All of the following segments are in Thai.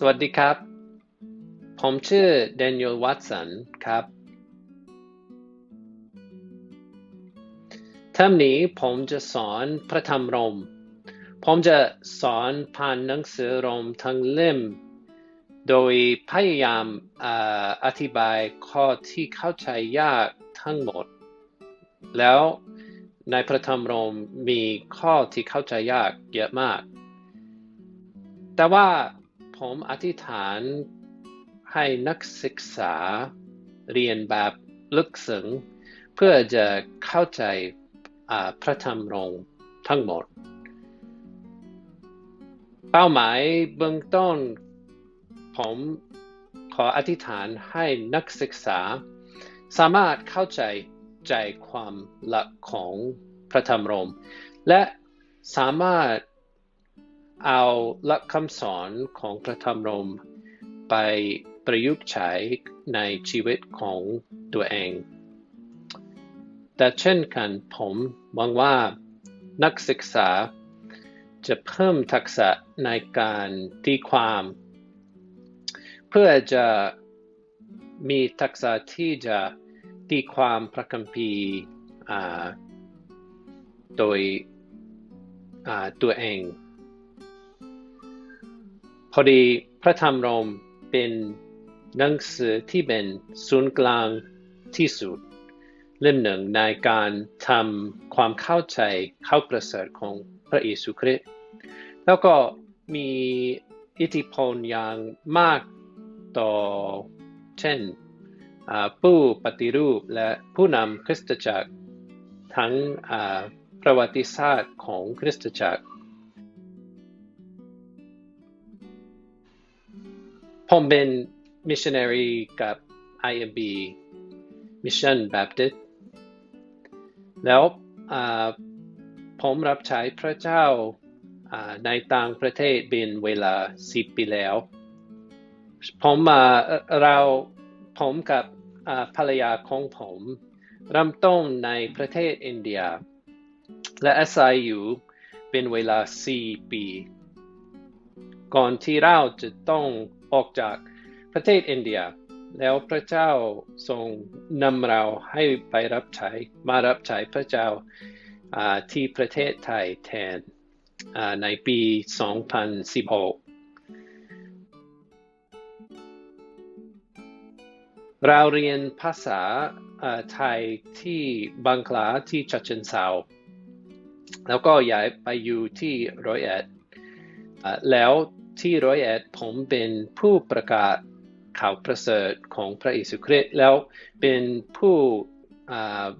สวัสดีครับ ผมชื่อ Daniel Watson ครับ เทอมนี้ผมจะสอนพระธรรมรม ผมจะสอนผ่านหนังสือรมทั้งเล่ม โดยพยายามอาอธิบายข้อที่เข้าใจยากทั้งหมด แล้วในพระธรรมรมมีข้อที่เข้าใจยากเยอะมาก แต่ว่า ผมอธิษฐานให้นักศึกษาเรียนแบบลึกซึ้งเพื่อจะเข้าใจพระธรรมรงทั้งหมด เป้าหมายเบื้องต้น ผมขออธิษฐานให้นักศึกษา สามารถเข้าใจใจความหลักของพระธรรมรมและสามารถ เอาหลักคำสอนของพระธรรมรม ไปประยุกต์ใช้ในชีวิตของตัวเอง แต่เช่นกันผมหวังว่านักศึกษาจะเพิ่มทักษะในการตีความ เพื่อจะมีทักษะที่จะตีความพระคัมภีร์โดยตัวเอง พอดีพระธรรมรมเป็นหนังสือที่เป็นศูนย์กลางที่สุดเล่มหนึ่งในการทำความเข้าใจเข้าประเสริฐของพระเยซูคริสต์แล้วก็มีอิทธิพลอย่างมากต่อเช่นผู้ปฏิรูปและผู้นำคริสตจักร ทั้งประวัติศาสตร์ของคริสตจักร ผมเป็น missionary กับ IMB Mission Baptist แล้วผมรับใช้พระเจ้าในต่างประเทศเป็นเวลา10ปีแล้ว ผมมาเราผมกับภรรยาของผมเริ่มต้นในประเทศอินเดีย และอาศัยอยู่เป็นเวลา4ปี ก่อนที่เราจะต้อง ออกจากประเทศอินเดีย แล้วพระเจ้าทรงนำเราให้ไปรับใช้มารับใช้พระเจ้าที่ประเทศไทยแทนในปี 2016เราเรียนภาษาไทยที่บังคลาที่ฉะเชิงเทราแล้วก็ย้ายไปอยู่ที่ร้อยเอ็ดแล้ว ที่ร้อยเอ็ดผมเป็นผู้ประกาศข่าวประเสริฐของพระเยซูคริสต์แล้วเป็นผู้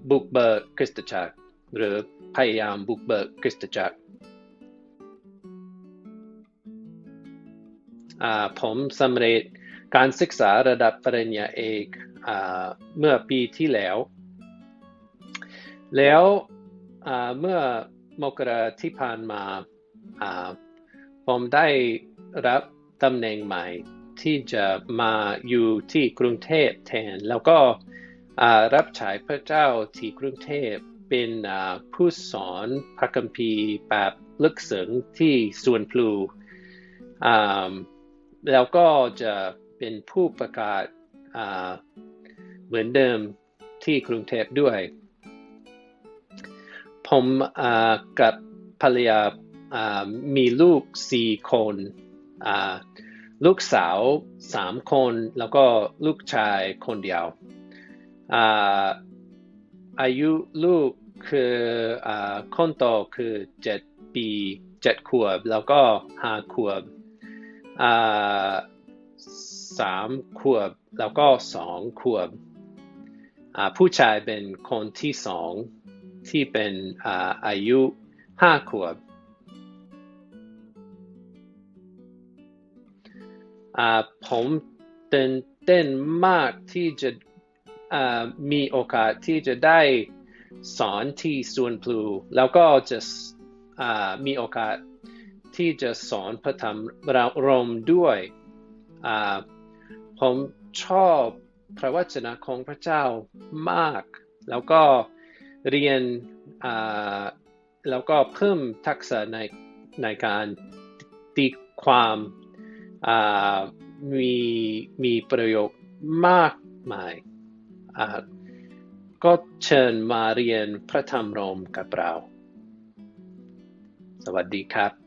บุกเบิกคริสตจักร หรือพยายามบุกเบิกคริสตจักรผมสำเร็จการศึกษาระดับปริญญาเอกเมื่อปีที่แล้ว แล้วเมื่อมกราที่ผ่านมาผมได้ รับตำแหน่งใหม่ที่จะมาอยู่ที่กรุงเทพแทน แล้วก็รับใช้พระเจ้าที่กรุงเทพเป็นผู้สอนพระคัมภีร์แบบลึกซึ้งที่สวนพลูแล้วก็จะเป็นผู้ประกาศเหมือนเดิมที่กรุงเทพด้วย ผมกับภรรยามีลูกสี่คน ลูกสาวสามคนแล้วก็ลูกชายคนเดียวอายุลูกคืออคนโตคือเจ็ดปีเจ็ดขวบ แล้วก็ห้าขวบสามขวบ แล้วก็สองขวบผู้ชายเป็นคนที่สองที่เป็นอายุห้าขวบ อ่าผมตื่นเต้นมากที่จะอ่ามีโอกาสที่จะได้สอนที่สวนพลูแล้วก็จะอ่ามีโอกาสที่จะสอนพระธรรมรมด้วยอ่าผมชอบพระวจนะของพระเจ้ามาก แล้วก็เรียนแล้วก็เพิ่มทักษะในในการตีความ มีมีประโยชน์มากมายก็เชิญมาเรียนพระธรรมโรมกับเรา สวัสดีครับ